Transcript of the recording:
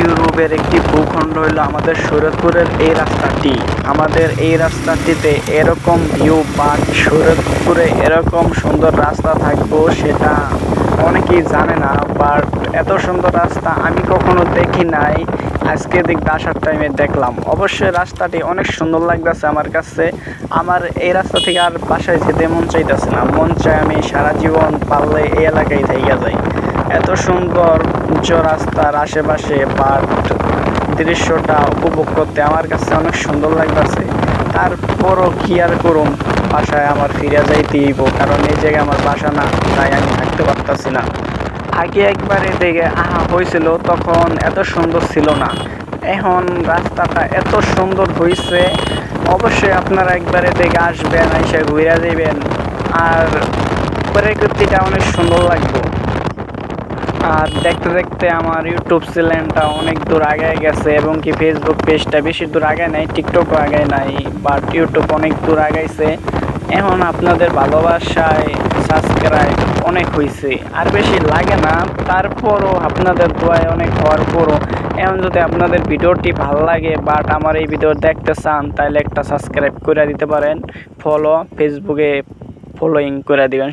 ইউরোপের একটি ভূখণ্ড হলো আমাদের শরীয়তপুরের এই রাস্তাটি। আমাদের এই রাস্তাটিতে এরকম ভিউ বা শরীয়তপুরে এরকম সুন্দর রাস্তা থাকব সেটা অনেকেই জানে না বাট এত সুন্দর রাস্তা আমি কখনো দেখি নাই। আজকে দিক আসার টাইমে দেখলাম। অবশ্যই রাস্তাটি অনেক সুন্দর লাগতেছে আমার কাছে। আমার এই রাস্তা থেকে আর বাসায় যেতে মন চাইতেছে না। মন চায় আমি সারা জীবন পারলে এই এলাকায় থেকে যাই। এত সুন্দর উচ্চ রাস্তার আশেপাশে বাট দৃশ্যটা উপভোগ করতে আমার কাছে অনেক সুন্দর লাগতেছে। তারপরও কি আর করুম? বাসায় আমার ফিরে যাইতে হইব, কারণ এই জায়গায় আমার বাসা না, তাই আমি থাকতে পারতাছি না। আগে একবার এদিকে আহা হয়েছিল তখন এত সুন্দর ছিল না। এখন রাস্তাটা এত সুন্দর হয়েছে অবশ্যই আপনারা একবার এদিকে আসবেন এসে ঘুরে যাবেন আর প্রকৃতিটা অনেক সুন্দর লাগবে। আর দেখতে দেখতে আমার ইউটিউব চ্যানেলটা অনেক দূর আগায় গেছে এবং কি ফেসবুক পেজটা বেশি দূর আগায় নাই টিকটকও আগায় নাই বাট ইউটিউব অনেক দূর আগাইছে। এখন আপনাদের ভালোবাসায় সাবস্ক্রাইব অনেক হয়েছে আর বেশি লাগে না, তারপরও আপনাদের দোয়ায় অনেক হওয়ার পরও এখন যদি আপনাদের ভিডিওটি ভালো লাগে বাট আমার এই ভিডিও দেখতে চান তাহলে একটা সাবস্ক্রাইব করে দিতে পারেন ফলো ফেসবুকে ফলোইং করে দিবেন